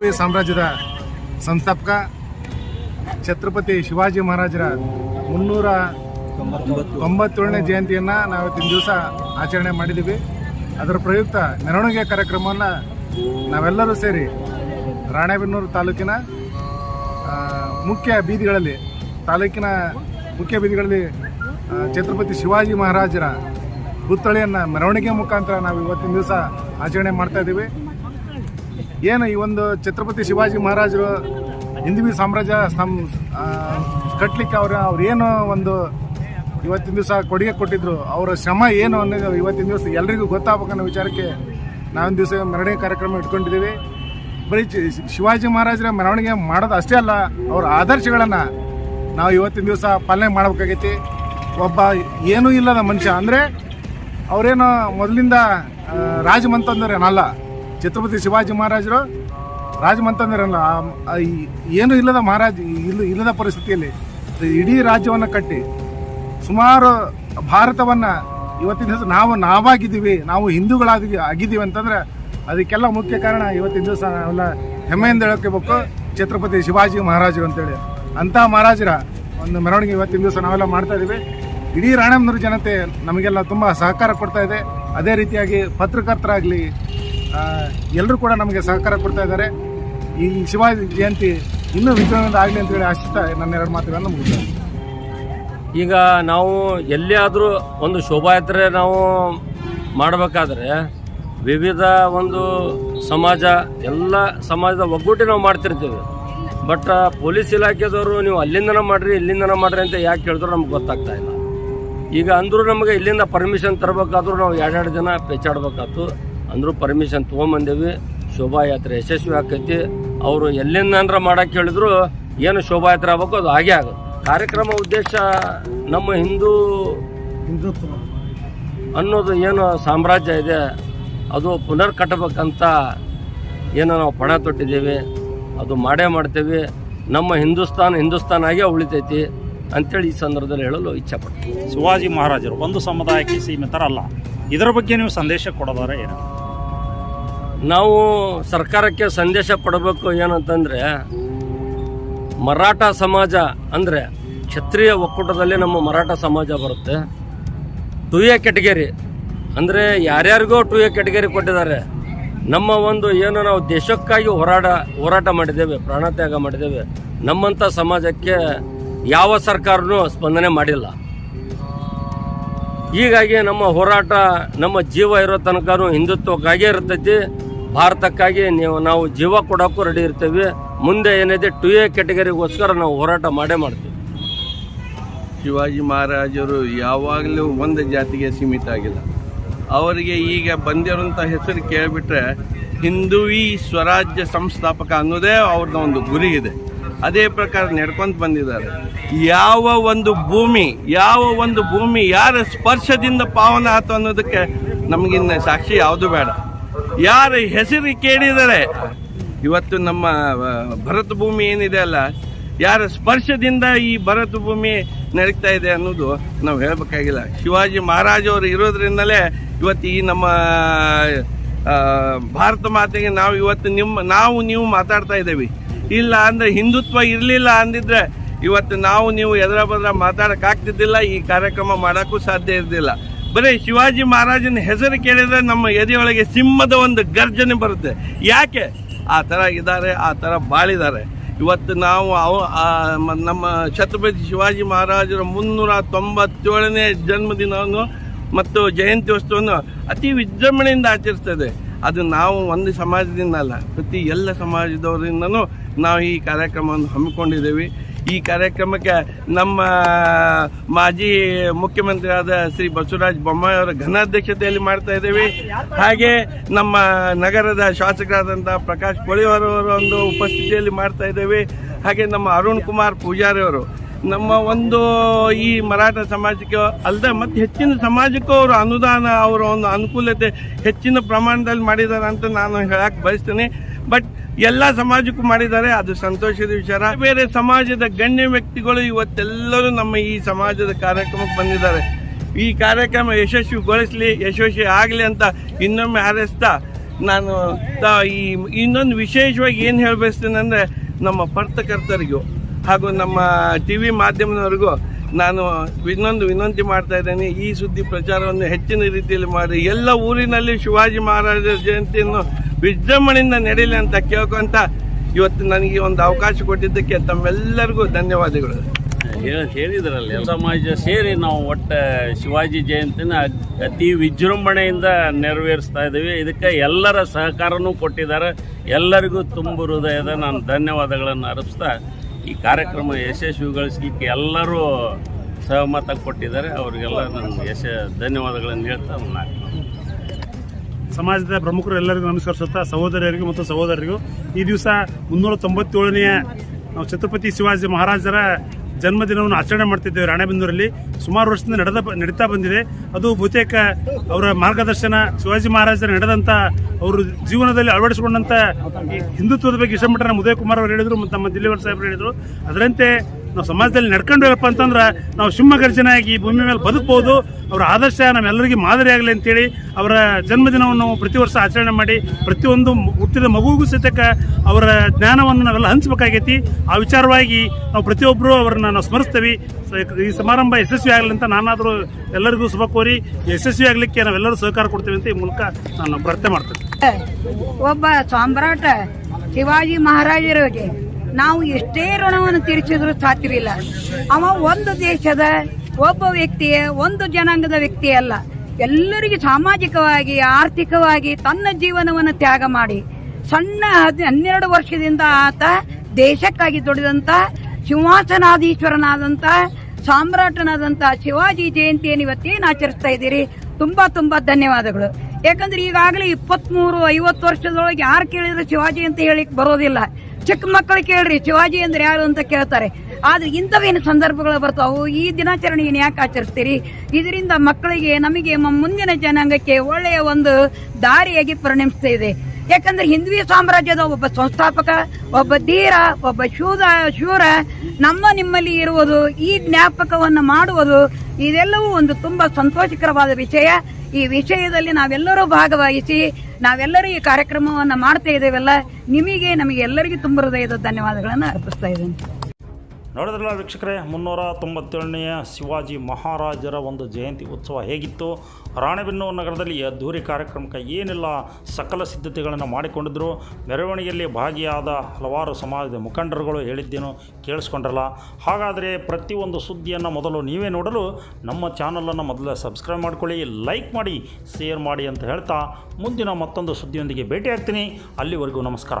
ಸಾಮ್ರಾಜ್ಯದ ಸಂಸ್ಥಾಪಕ ಛತ್ರಪತಿ ಶಿವಾಜಿ ಮಹಾರಾಜರ ಮುನ್ನೂರ ತೊಂಬತ್ತೇಳನೇ ಜಯಂತಿಯನ್ನು ನಾವು ಇವತ್ತಿನ ದಿವಸ ಆಚರಣೆ ಮಾಡಿದ್ದೀವಿ. ಅದರ ಪ್ರಯುಕ್ತ ಮೆರವಣಿಗೆ ಕಾರ್ಯಕ್ರಮವನ್ನು ನಾವೆಲ್ಲರೂ ಸೇರಿ ರಾಣೆಬೆನ್ನೂರು ತಾಲೂಕಿನ ಮುಖ್ಯ ಬೀದಿಗಳಲ್ಲಿ, ತಾಲೂಕಿನ ಮುಖ್ಯ ಬೀದಿಗಳಲ್ಲಿ ಛತ್ರಪತಿ ಶಿವಾಜಿ ಮಹಾರಾಜರ ಪುತ್ಥಳಿಯನ್ನು ಮೆರವಣಿಗೆ ಮುಖಾಂತರ ನಾವು ಇವತ್ತಿನ ದಿವಸ ಆಚರಣೆ ಮಾಡ್ತಾ ಇದ್ದೀವಿ. ಏನು ಈ ಒಂದು ಛತ್ರಪತಿ ಶಿವಾಜಿ ಮಹಾರಾಜರು ಹಿಂದವಿ ಸಾಮ್ರಾಜ್ಯ ಸಂ ಕಟ್ಟಲಿಕ್ಕೆ ಅವ್ರ ಅವ್ರು ಏನು ಒಂದು ಇವತ್ತಿನ ದಿವಸ ಕೊಡುಗೆ ಕೊಟ್ಟಿದ್ರು. ಅವರ ಶ್ರಮ ಏನು ಅನ್ನೋದು ಇವತ್ತಿನ ದಿವಸ ಎಲ್ರಿಗೂ ಗೊತ್ತಾಗಬೇಕನ್ನೋ ವಿಚಾರಕ್ಕೆ ನಾವೊಂದು ದಿವಸ ಮೆರವಣಿಗೆ ಕಾರ್ಯಕ್ರಮ ಇಟ್ಕೊಂಡಿದ್ದೀವಿ. ಬರೀ ಶಿವಾಜಿ ಮಹಾರಾಜರ ಮೆರವಣಿಗೆ ಮಾಡೋದು ಅಷ್ಟೇ ಅಲ್ಲ, ಅವರ ಆದರ್ಶಗಳನ್ನು ನಾವು ಇವತ್ತಿನ ದಿವಸ ಪಾಲನೆ ಮಾಡಬೇಕಾಗೈತಿ. ಒಬ್ಬ ಏನೂ ಇಲ್ಲದ ಮನುಷ್ಯ ಅಂದರೆ ಅವರೇನು ಮೊದಲಿಂದ ರಾಜಮಂತಂದ್ರೇನಲ್ಲ. ಛತ್ರಪತಿ ಶಿವಾಜಿ ಮಹಾರಾಜರು ರಾಜಮಂತಂದ್ರಲ್ಲ ಏನು ಇಲ್ಲದ ಮಹಾರಾಜ ಇಲ್ಲ, ಇಲ್ಲದ ಪರಿಸ್ಥಿತಿಯಲ್ಲಿ ಇಡೀ ರಾಜ್ಯವನ್ನು ಕಟ್ಟಿ, ಸುಮಾರು ಭಾರತವನ್ನು ಇವತ್ತಿನ ದಿವಸ ನಾವು, ನಾವಾಗಿದ್ದೀವಿ, ನಾವು ಹಿಂದೂಗಳಾಗಿ ಆಗಿದ್ದೀವಿ ಅಂತಂದ್ರೆ ಅದಕ್ಕೆಲ್ಲ ಮುಖ್ಯ ಕಾರಣ ಇವತ್ತಿನ ದಿವಸ ನಾವೆಲ್ಲ ಹೆಮ್ಮೆಯಿಂದ ಹೇಳ್ಕೋಬೇಕು ಛತ್ರಪತಿ ಶಿವಾಜಿ ಮಹಾರಾಜರು ಅಂತೇಳಿ. ಅಂಥ ಮಹಾರಾಜರ ಒಂದು ಮೆರವಣಿಗೆ ಇವತ್ತಿನ ದಿವಸ ನಾವೆಲ್ಲ ಮಾಡ್ತಾ ಇದ್ದೀವಿ. ಇಡೀ ರಾಣೆಬೆನ್ನೂರು ಜನತೆ ನಮಗೆಲ್ಲ ತುಂಬ ಸಹಕಾರ ಕೊಡ್ತಾ ಇದೆ. ಅದೇ ರೀತಿಯಾಗಿ ಪತ್ರಕರ್ತರಾಗಲಿ ಎಲ್ಲರೂ ಕೂಡ ನಮಗೆ ಸಹಕಾರ ಕೊಡ್ತಾ ಇದ್ದಾರೆ. ಈ ಶಿವಾಜಿ ಜಯಂತಿ ಇನ್ನೂ ವಿಜೃಂಭಣೆಯಿಂದ ಆಗಲಿ ಅಂತೇಳಿ ಆಶಿಸ್ತಾ ನನ್ನ ಎರಡು ಮಾತುಗಳನ್ನು ಮುಗಿಸ್ತೇನೆ ಈಗ ನಾವು ಎಲ್ಲಿಯಾದರೂ ಒಂದು ಶೋಭಾಯಾತ್ರೆ ನಾವು ಮಾಡಬೇಕಾದ್ರೆ ವಿವಿಧ ಒಂದು ಸಮಾಜ, ಎಲ್ಲ ಸಮಾಜದ ಒಗ್ಗೂಟಿ ನಾವು ಮಾಡ್ತಿರ್ತೀವಿ. ಬಟ್ ಪೊಲೀಸ್ ಇಲಾಖೆದವರು ನೀವು ಅಲ್ಲಿಂದನ ಮಾಡ್ರಿ, ಇಲ್ಲಿಂದನ ಮಾಡ್ರಿ ಅಂತ ಯಾಕೆ ಹೇಳಿದ್ರು ನಮ್ಗೆ ಗೊತ್ತಾಗ್ತಾ ಇಲ್ಲ. ಈಗ ಅಂದರೂ ನಮಗೆ ಇಲ್ಲಿಂದ ಪರ್ಮಿಷನ್ ತರಬೇಕಾದ್ರೂ ನಾವು ಎರಡೆರಡು ದಿನ ಪೆಚ್ಚಾಡ್ಬೇಕಾಯ್ತು ಅಂದರೂ ಪರ್ಮಿಷನ್ ತೊಗೊಂಬಂದೇವಿ. ಶೋಭಾಯಾತ್ರೆ ಯಶಸ್ವಿ ಆಕೈತಿ. ಅವರು ಎಲ್ಲಿಂದ ಮಾಡಕ್ಕೆ ಹೇಳಿದ್ರು ಏನು ಶೋಭಾಯಾತ್ರೆ ಆಗ್ಬೇಕು ಅದು ಹಾಗೆ ಆಗುತ್ತೆ. ಕಾರ್ಯಕ್ರಮ ಉದ್ದೇಶ ನಮ್ಮ ಹಿಂದೂ ಹಿಂದುತ್ವ. ಅನ್ನೋದು ಏನು ಸಾಮ್ರಾಜ್ಯ ಇದೆ ಅದು ಪುನರ್ ಕಟ್ಟಬೇಕಂತ ಏನು ನಾವು ಪಣ ತೊಟ್ಟಿದ್ದೀವಿ. ಅದು ಮಾಡೇ ಮಾಡ್ತೇವೆ. ನಮ್ಮ ಹಿಂದೂಸ್ತಾನ ಹಿಂದೂಸ್ತಾನ್ ಆಗೇ ಉಳಿತೈತಿ ಅಂತೇಳಿ ಈ ಸಂದರ್ಭದಲ್ಲಿ ಹೇಳಲು ಇಚ್ಛಪಡ್ತೀನಿ. ಶಿವಾಜಿ ಮಹಾರಾಜರು ಒಂದು ಸಮುದಾಯಕ್ಕೆ ಸೀಮಿತರಲ್ಲ. ಇದರ ಬಗ್ಗೆ ನೀವು ಸಂದೇಶ ಕೊಡೋದಾರೆ ಏನು ನಾವು ಸರ್ಕಾರಕ್ಕೆ ಸಂದೇಶ ಕೊಡಬೇಕು ಏನಂತಂದ್ರೆ, ಮರಾಠ ಸಮಾಜ ಅಂದರೆ ಕ್ಷತ್ರಿಯ ಒಕ್ಕೂಟದಲ್ಲಿ ನಮ್ಮ ಮರಾಠ ಸಮಾಜ ಬರುತ್ತೆ. ಟು ಎ ಕೆಟಗರಿ ಅಂದರೆ ಯಾರ್ಯಾರಿಗೋ ಟು ಎ ಕೆಟಗರಿ ಕೊಟ್ಟಿದ್ದಾರೆ. ನಮ್ಮ ಒಂದು ಏನು ನಾವು ದೇಶಕ್ಕಾಗಿ ಹೋರಾಟ ಹೋರಾಟ ಮಾಡಿದ್ದೇವೆ ಪ್ರಾಣತ್ಯಾಗ ಮಾಡಿದ್ದೇವೆ ನಮ್ಮಂಥ ಸಮಾಜಕ್ಕೆ ಯಾವ ಸರ್ಕಾರನೂ ಸ್ಪಂದನೆ ಮಾಡಿಲ್ಲ. ಹೀಗಾಗಿ ನಮ್ಮ ಹೋರಾಟ ನಮ್ಮ ಜೀವ ಇರೋ ತನಕನೂ ಹಿಂದುತ್ವಕ್ಕಾಗೇ ಇರ್ತೈತಿ. ಭಾರತಕ್ಕಾಗಿ ನೀವು, ನಾವು ಜೀವ ಕೊಡೋಕ್ಕೂ ರೆಡಿ ಇರ್ತೀವಿ. ಮುಂದೆ ಏನಿದೆ ಟು ಎ ಕೆಟಗರಿಗೋಸ್ಕರ ನಾವು ಹೋರಾಟ ಮಾಡೇ ಮಾಡ್ತೀವಿ. ಶಿವಾಜಿ ಮಹಾರಾಜರು ಯಾವಾಗಲೂ ಒಂದು ಜಾತಿಗೆ ಸೀಮಿತ ಆಗಿಲ್ಲ. ಅವರಿಗೆ ಈಗ ಬಂದಿರೋಂಥ ಹೆಸರು ಕೇಳಿಬಿಟ್ರೆ ಹಿಂದೂವಿ ಸ್ವರಾಜ್ಯ ಸಂಸ್ಥಾಪಕ ಅನ್ನೋದೇ ಅವ್ರದ್ದು ಒಂದು ಗುರಿ ಇದೆ. ಅದೇ ಪ್ರಕಾರ ನಡ್ಕೊಂತ ಬಂದಿದ್ದಾರೆ. ಯಾವ ಒಂದು ಭೂಮಿ, ಯಾವ ಒಂದು ಭೂಮಿ ಯಾರ ಸ್ಪರ್ಶದಿಂದ ಪಾವನ ಆತು ಅನ್ನೋದಕ್ಕೆ ನಮಗಿನ್ನ ಸಾಕ್ಷಿ ಯಾವುದು ಬೇಡ. ಯಾರ ಹೆಸರು ಕೇಳಿದರೆ? ಇವತ್ತು ನಮ್ಮ ಭರತ ಭೂಮಿ ಏನಿದೆ ಅಲ್ಲ, ಯಾರ ಸ್ಪರ್ಶದಿಂದ ಈ ಭರತ ಭೂಮಿ ನಡೀತಾ ಇದೆ ಅನ್ನೋದು ನಾವು ಹೇಳಬೇಕಾಗಿಲ್ಲ. ಶಿವಾಜಿ ಮಹಾರಾಜ್ ಅವರು ಇರೋದ್ರಿಂದಲೇ ಇವತ್ತು ಈ ನಮ್ಮ ಭಾರತ ಮಾತೆಗೆ ನಾವು ಇವತ್ತು ನಿಮ್ಮ, ನಾವು ನೀವು ಮಾತಾಡ್ತಾ ಇದ್ದೇವೆ. ಇಲ್ಲ ಅಂದರೆ ಹಿಂದುತ್ವ ಇರಲಿಲ್ಲ ಅಂದಿದ್ರೆ ಇವತ್ತು ನಾವು ನೀವು ಎದರ ಬದ್ರ ಮಾತಾಡೋಕ್ಕಾಗ್ತಿದ್ದಿಲ್ಲ ಈ ಕಾರ್ಯಕ್ರಮ ಮಾಡೋಕ್ಕೂ ಸಾಧ್ಯ ಇರ್ತಿಲ್ಲ ಬರೀ ಶಿವಾಜಿ ಮಹಾರಾಜನ ಹೆಸರು ಕೇಳಿದರೆ ನಮ್ಮ ಎದೆಯೊಳಗೆ ಸಿಂಹದ ಒಂದು ಗರ್ಜನೆ ಬರುತ್ತೆ. ಯಾಕೆ? ಆ ಥರ ಇದ್ದಾರೆ, ಆ ಥರ ಬಾಳಿದ್ದಾರೆ. ಇವತ್ತು ನಾವು ಅವ ನಮ್ಮ ಛತ್ರಪತಿ ಶಿವಾಜಿ ಮಹಾರಾಜರ ಮುನ್ನೂರ ತೊಂಬತ್ತೇಳನೇ ಜನ್ಮದಿನವನ್ನು ಮತ್ತು ಜಯಂತ್ಯೋತ್ಸವವನ್ನು ಅತಿ ವಿಜೃಂಭಣೆಯಿಂದ ಆಚರಿಸ್ತದೆ. ಅದು ನಾವು ಒಂದು ಸಮಾಜದಿಂದ ಅಲ್ಲ, ಪ್ರತಿ ಎಲ್ಲ ಸಮಾಜದವರಿಂದನೂ ನಾವು ಈ ಕಾರ್ಯಕ್ರಮವನ್ನು ಹಮ್ಮಿಕೊಂಡಿದ್ದೇವೆ. ಈ ಕಾರ್ಯಕ್ರಮಕ್ಕೆ ನಮ್ಮ ಮಾಜಿ ಮುಖ್ಯಮಂತ್ರಿಯಾದ ಶ್ರೀ ಬಸವರಾಜ ಬೊಮ್ಮಾಯಿ ಅವರ ಘನಾಧ್ಯಕ್ಷತೆಯಲ್ಲಿ ಮಾಡ್ತಾ ಇದ್ದೇವೆ. ಹಾಗೆ ನಮ್ಮ ನಗರದ ಶಾಸಕರಾದಂಥ ಪ್ರಕಾಶ್ ಕೋಳಿಯವರವರ ಒಂದು ಉಪಸ್ಥಿತಿಯಲ್ಲಿ ಮಾಡ್ತಾ ಇದ್ದೇವೆ. ಹಾಗೆ ನಮ್ಮ ಅರುಣ್ ಕುಮಾರ್ ಪೂಜಾರಿ ಅವರು, ನಮ್ಮ ಒಂದು ಈ ಮರಾಠ ಸಮಾಜಕ್ಕೆ ಅಲ್ಲದೆ ಮತ್ತೆ ಹೆಚ್ಚಿನ ಸಮಾಜಕ್ಕೂ ಅವರು ಅನುದಾನ, ಅವರ ಒಂದು ಅನುಕೂಲತೆ ಹೆಚ್ಚಿನ ಪ್ರಮಾಣದಲ್ಲಿ ಮಾಡಿದ್ದಾರೆ ಅಂತ ನಾನು ಹೇಳಕ್ಕೆ ಬಯಸ್ತೇನೆ. ಬಟ್ ಎಲ್ಲ ಸಮಾಜಕ್ಕೂ ಮಾಡಿದ್ದಾರೆ, ಅದು ಸಂತೋಷದ ವಿಚಾರ. ಬೇರೆ ಸಮಾಜದ ಗಣ್ಯ ವ್ಯಕ್ತಿಗಳು ಇವತ್ತೆಲ್ಲರೂ ನಮ್ಮ ಈ ಸಮಾಜದ ಕಾರ್ಯಕ್ರಮಕ್ಕೆ ಬಂದಿದ್ದಾರೆ. ಈ ಕಾರ್ಯಕ್ರಮ ಯಶಸ್ವಿಗೊಳಿಸಲಿ, ಯಶಸ್ವಿ ಆಗಲಿ ಅಂತ ಇನ್ನೊಮ್ಮೆ ಹಾರೈಸ್ತಾ ನಾನು ಈ ಇನ್ನೊಂದು ವಿಶೇಷವಾಗಿ ಏನು ಹೇಳಬಯಸ್ತೇನೆ ಅಂದರೆ ನಮ್ಮ ಪತ್ರಕರ್ತರಿಗೂ ಹಾಗೂ ನಮ್ಮ ಟಿ ವಿ ಮಾಧ್ಯಮದವರಿಗೂ ನಾನು ಇನ್ನೊಂದು ವಿನಂತಿ ಮಾಡ್ತಾ ಇದ್ದೇನೆ, ಈ ಸುದ್ದಿ ಪ್ರಚಾರವನ್ನು ಹೆಚ್ಚಿನ ರೀತಿಯಲ್ಲಿ ಮಾಡಿ, ಎಲ್ಲ ಊರಿನಲ್ಲಿ ಶಿವಾಜಿ ಮಹಾರಾಜರ ಜಯಂತಿಯನ್ನು ವಿಜೃಂಭಣೆಯಿಂದ ನಡೀಲಿ ಅಂತ ಕೇಳ್ಕೊಂತ ಇವತ್ತು ನನಗೆ ಒಂದು ಅವಕಾಶ ಕೊಟ್ಟಿದ್ದಕ್ಕೆ ತಮ್ಮೆಲ್ಲರಿಗೂ ಧನ್ಯವಾದಗಳು. ಹೇಳಿದ್ರಲ್ಲಿ ಸಮಾಜ ಸೇರಿ ನಾವು ಒಟ್ಟು ಶಿವಾಜಿ ಜಯಂತಿನ ಅತಿ ವಿಜೃಂಭಣೆಯಿಂದ ನೆರವೇರಿಸ್ತಾ ಇದ್ದೀವಿ. ಇದಕ್ಕೆ ಎಲ್ಲರ ಸಹಕಾರನೂ ಕೊಟ್ಟಿದ್ದಾರೆ. ಎಲ್ಲರಿಗೂ ತುಂಬ ಹೃದಯದ ನಾನು ಧನ್ಯವಾದಗಳನ್ನು ಅರ್ಪಿಸ್ತಾ ಈ ಕಾರ್ಯಕ್ರಮ ಯಶಸ್ವಿಗೊಳಿಸಲಿಕ್ಕೆ ಎಲ್ಲರೂ ಸಹಮತ ಕೊಟ್ಟಿದ್ದಾರೆ. ಅವರಿಗೆಲ್ಲ ನಾನು ಯಶ ಧನ್ಯವಾದಗಳನ್ನು ಹೇಳ್ತಾ ನಾನು ಸಮಾಜದ ಪ್ರಮುಖರು ಎಲ್ಲರಿಗೂ ನಮಸ್ಕರಿಸುತ್ತಾ ಸಹೋದರಿಯರಿಗೂ ಮತ್ತು ಸಹೋದರರಿಗೂ ಈ ದಿವಸ ಮುನ್ನೂರ ತೊಂಬತ್ತೇಳನೆಯ ನಾವು ಛತ್ರಪತಿ ಶಿವಾಜಿ ಮಹಾರಾಜರ ಜನ್ಮದಿನವನ್ನು ಆಚರಣೆ ಮಾಡ್ತಿದ್ದೇವೆ ರಾಣೆಬೆನ್ನೂರಲ್ಲಿ. ಸುಮಾರು ವರ್ಷದಿಂದ ನಡೆದ ನಡೀತಾ ಬಂದಿದೆ. ಅದು ಬಹುತೇಕ ಅವರ ಮಾರ್ಗದರ್ಶನ ಶಿವಾಜಿ ಮಹಾರಾಜರ ನಡೆದಂಥ ಅವರು ಜೀವನದಲ್ಲಿ ಅಳವಡಿಸಿಕೊಂಡಂತ ಈ ಹಿಂದುತ್ವದ ಬಗ್ಗೆ ಇಷ್ಟಮಟ್ಟನ ಉದಯ ಕುಮಾರ್ ಅವರು ಹೇಳಿದರು ಮತ್ತು ನಮ್ಮ ದಿಲ್ಲಿವರ್ ಸಾಹೇಬರು ಹೇಳಿದರು. ಅದರಂತೆ ನಾವು ಸಮಾಜದಲ್ಲಿ ನಡ್ಕೊಂಡು ಹೇಳಪ್ಪ ಅಂತಂದ್ರೆ ನಾವು ಸಿಂಹಗರ್ಜನಾಗಿ ಈ ಭೂಮಿ ಮೇಲೆ ಬದುಕ್ಬೋದು. ಅವರ ಆದರ್ಶ ನಮ್ಮೆಲ್ಲರಿಗೂ ಮಾದರಿ ಆಗಲಿ ಅಂತೇಳಿ ಅವರ ಜನ್ಮದಿನವನ್ನು ನಾವು ಪ್ರತಿ ವರ್ಷ ಆಚರಣೆ ಮಾಡಿ ಪ್ರತಿಯೊಂದು ಹುಟ್ಟಿದ ಮಗುವಿಗೂ ಸಹಿತಕ್ಕ ಅವರ ಜ್ಞಾನವನ್ನು ನಾವೆಲ್ಲ ಹಂಚಬೇಕಾಗೈತಿ. ಆ ವಿಚಾರವಾಗಿ ನಾವು ಪ್ರತಿಯೊಬ್ಬರು ಅವರನ್ನ ನಾವು ಸ್ಮರಿಸ್ತೀವಿ. ಈ ಸಮಾರಂಭ ಯಶಸ್ವಿ ಆಗಲಿ ಅಂತ ನಾನಾದರೂ ಎಲ್ಲರಿಗೂ ಶುಭ ಕೋರಿ ಯಶಸ್ವಿ ಆಗಲಿಕ್ಕೆ ನಾವೆಲ್ಲರೂ ಸಹಕಾರ ಕೊಡ್ತೇವೆ ಅಂತ ಈ ಮೂಲಕ ನಾನು ಪ್ರಾರ್ಥನೆ ಮಾಡ್ತೇನೆ. ಒಬ್ಬ ಸಾಮ್ರಾಟ ಶಿವಾಜಿ ಮಹಾರಾಜರಿಗೆ ನಾವು ಎಷ್ಟೇ ಋಣವನ್ನು ತೀರಿಸಿದ್ರು ಸಾಧ್ಯವಿಲ್ಲ. ಅವ ಒಂದು ದೇಶದ ಒಬ್ಬ ವ್ಯಕ್ತಿಯ, ಒಂದು ಜನಾಂಗದ ವ್ಯಕ್ತಿ ಅಲ್ಲ. ಎಲ್ಲರಿಗೂ ಸಾಮಾಜಿಕವಾಗಿ, ಆರ್ಥಿಕವಾಗಿ ತನ್ನ ಜೀವನವನ್ನು ತ್ಯಾಗ ಮಾಡಿ. ಸಣ್ಣ ಹನ್ನೆರಡು ವರ್ಷದಿಂದ ಆತ ದೇಶಕ್ಕಾಗಿ ದುಡಿದಂತ, ಸಿಂಹಾಸನಾಧೀಶ್ವರನಾದಂತ, ಸಾಮ್ರಾಟನಾದಂತ ಶಿವಾಜಿ ಜಯಂತಿಯನ್ನು ಇವತ್ತೇನು ಆಚರಿಸ್ತಾ ಇದ್ದೀರಿ? ತುಂಬಾ ತುಂಬಾ ಧನ್ಯವಾದಗಳು. ಯಾಕಂದ್ರೆ ಈಗಾಗಲೇ ಇಪ್ಪತ್ಮೂರು, ಐವತ್ತು ವರ್ಷದೊಳಗೆ ಯಾರು ಕೇಳಿದ್ರೆ ಶಿವಾಜಿ ಅಂತ ಹೇಳಿಕ್ ಬರೋದಿಲ್ಲ. ಚಿಕ್ಕ ಮಕ್ಕಳು ಕೇಳ್ರಿ, ಶಿವಾಜಿ ಅಂದ್ರೆ ಯಾರು ಅಂತ ಕೇಳ್ತಾರೆ. ಆದ್ರೆ ಇಂಥವೇನು ಸಂದರ್ಭಗಳು ಬರ್ತಾವು, ಈ ದಿನಾಚರಣೆಯನ್ನು ಯಾಕೆ ಆಚರಿಸ್ತೀರಿ? ಇದರಿಂದ ಮಕ್ಕಳಿಗೆ ನಮಗೆ ಮುಂದಿನ ಜನಾಂಗಕ್ಕೆ ಒಳ್ಳೆಯ ಒಂದು ದಾರಿಯಾಗಿ ಪರಿಣಮಿಸ್ತಾ ಇದೆ. ಯಾಕಂದ್ರೆ ಹಿಂದ್ವಿ ಸಾಮ್ರಾಜ್ಯದ ಒಬ್ಬ ಸಂಸ್ಥಾಪಕ, ಒಬ್ಬ ಧೀರ, ಒಬ್ಬ ಶೂದ, ಶೂರ, ನಮ್ಮ ನಿಮ್ಮಲ್ಲಿ ಇರುವುದು, ಈ ಜ್ಞಾಪಕವನ್ನು ಮಾಡುವುದು, ಇದೆಲ್ಲವೂ ಒಂದು ತುಂಬಾ ಸಂತೋಷಕರವಾದ ವಿಷಯ. ಈ ವಿಷಯದಲ್ಲಿ ನಾವೆಲ್ಲರೂ ಭಾಗವಹಿಸಿ, ನಾವೆಲ್ಲರೂ ಈ ಕಾರ್ಯಕ್ರಮವನ್ನು ಮಾಡ್ತಾ ಇದ್ದೇವಲ್ಲ, ನಿಮಗೆ ನಮಗೆ ಎಲ್ಲರಿಗೂ ತುಂಬ ಹೃದಯದ ಧನ್ಯವಾದಗಳನ್ನು ಅರ್ಪಿಸ್ತಾ ಇದ್ದೇನೆ. ನೋಡಿದ್ರಲ್ಲ ವೀಕ್ಷಕರೇ, ಮುನ್ನೂರ ತೊಂಬತ್ತೇಳನೆಯ ಶಿವಾಜಿ ಮಹಾರಾಜರ ಒಂದು ಜಯಂತಿ ಉತ್ಸವ ಹೇಗಿತ್ತು? ರಾಣೆಬೆನ್ನೂರು ನಗರದಲ್ಲಿ ಅದ್ಧೂರಿ ಕಾರ್ಯಕ್ರಮಕ್ಕೆ ಏನೆಲ್ಲ ಸಕಲ ಸಿದ್ಧತೆಗಳನ್ನು ಮಾಡಿಕೊಂಡಿದ್ದರು ಮೆರವಣಿಗೆಯಲ್ಲಿ ಭಾಗಿಯಾದ ಹಲವಾರು ಸಮಾಜದ ಮುಖಂಡರುಗಳು ಹೇಳಿದ್ದೇನು ಕೇಳಿಸ್ಕೊಂಡ್ರಲ್ಲ. ಹಾಗಾದರೆ ಪ್ರತಿಯೊಂದು ಸುದ್ದಿಯನ್ನು ಮೊದಲು ನೀವೇ ನೋಡಲು ನಮ್ಮ ಚಾನಲನ್ನು ಮೊದಲು ಸಬ್ಸ್ಕ್ರೈಬ್ ಮಾಡ್ಕೊಳ್ಳಿ, ಲೈಕ್ ಮಾಡಿ, ಶೇರ್ ಮಾಡಿ ಅಂತ ಹೇಳ್ತಾ ಮುಂದಿನ ಮತ್ತೊಂದು ಸುದ್ದಿಯೊಂದಿಗೆ ಭೇಟಿಯಾಗ್ತೀನಿ. ಅಲ್ಲಿವರೆಗೂ ನಮಸ್ಕಾರ.